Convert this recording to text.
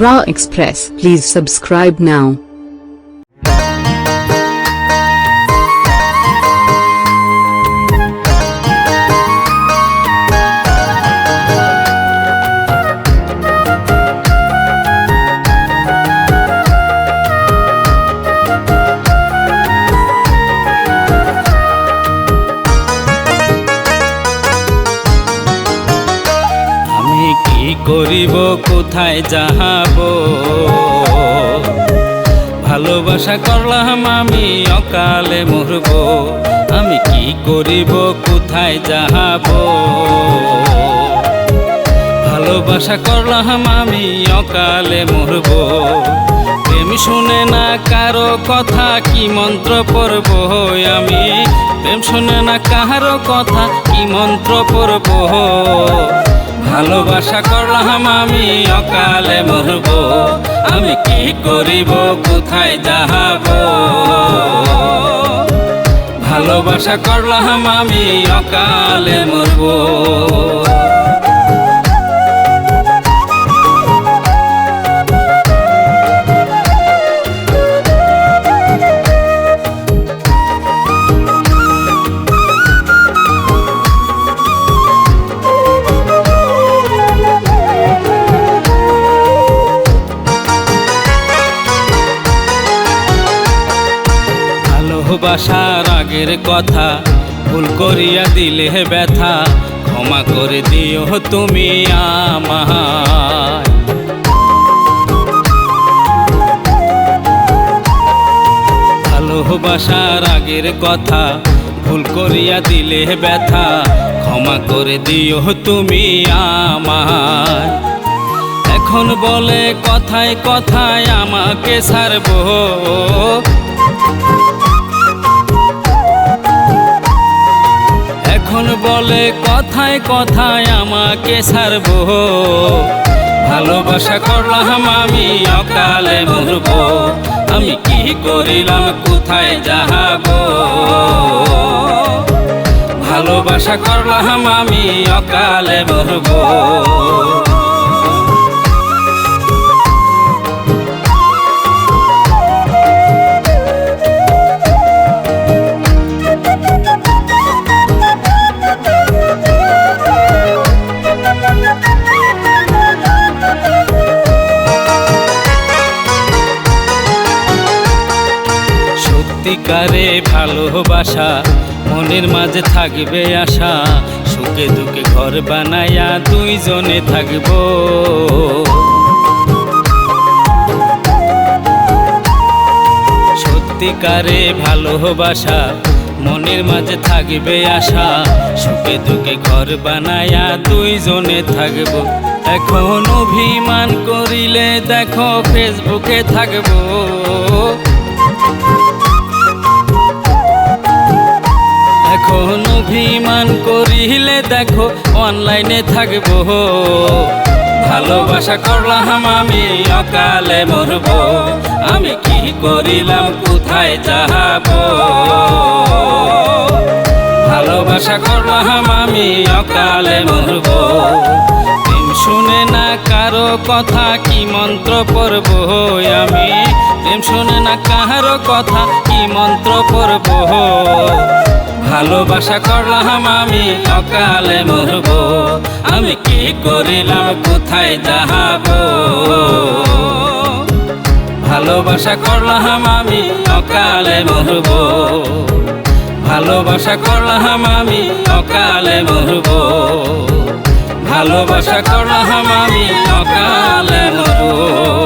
Raw Express. Please subscribe now. কি করিব, কোথায় যাহাব? ভালোবাসা করলাম আমি, অকালে মরব। আমি কি করিব, কোথায় যাহাব? ভালোবাসা করলাম আমি, অকালে মরব। প্রেম শুনে না কারও কথা কি মন্ত্র পড়ব? আমি শুনে না কাহারো কথা? কি মন্ত্র পড়ব? ভালোবাসা করলাম আমি, অকালে মরব। আমি কি করিব? কোথায় যাহাব? ভালোবাসা করলাম আমি, অকালে মরব। ভালোবাসার আগের কথা। ভুল করিয়া দিলে ব্যথা, ক্ষমা করে দিও তুমি আমায়। ভালোবাসার আগের কথা, ভুল করিয়া দিলে ব্যথা, ক্ষমা করে দিও তুমি আমায়। এখন বলে কথায় কথায় আমাকে ছাড়বো। বলে কথায় কথায় আমাকে সারব ভালোবাসা করলাম আমি, অকালে মরব। আমি কি করিলাম, কোথায় যাহাব? ভালোবাসা করলাম আমি, অকালে মরব। সত্যিকারে ভালোবাসা, মনের মাঝে থাকবে আশা, সুখে দুঃখে ঘর বানায়া দুইজনে থাকব। সত্যিকারে ভালোবাসা, মনের মাঝে থাকবে আশা, সুখে দুঃখে ঘর বানায়া দুইজনে থাকব। এখন অভিমান করিলে দেখো ফেসবুকে থাকব। অভিমান করিলে দেখো অনলাইনে থাকব। ভালোবাসা করলাম আমি, অকালে মরব। আমি কি করিলাম, কোথায় যাহাব ভালোবাসা করলাম আমি, অকালে মরব। শুনে না কারও কথা কি মন্ত্র পড়ব? আমি প্রেম শুনে না কারও কথা মন্ত্র পড়ব ভালোবাসা করলাম আমি, অকালে মরব। আমি কি করিলাম, কোথায় যাহাব? ভালোবাসা করলাম আমি, অকালে মরব। ভালোবাসা করলাম আমি, অকালে মরব। ভালোবাসা করলাম আমি, অকালে মরব।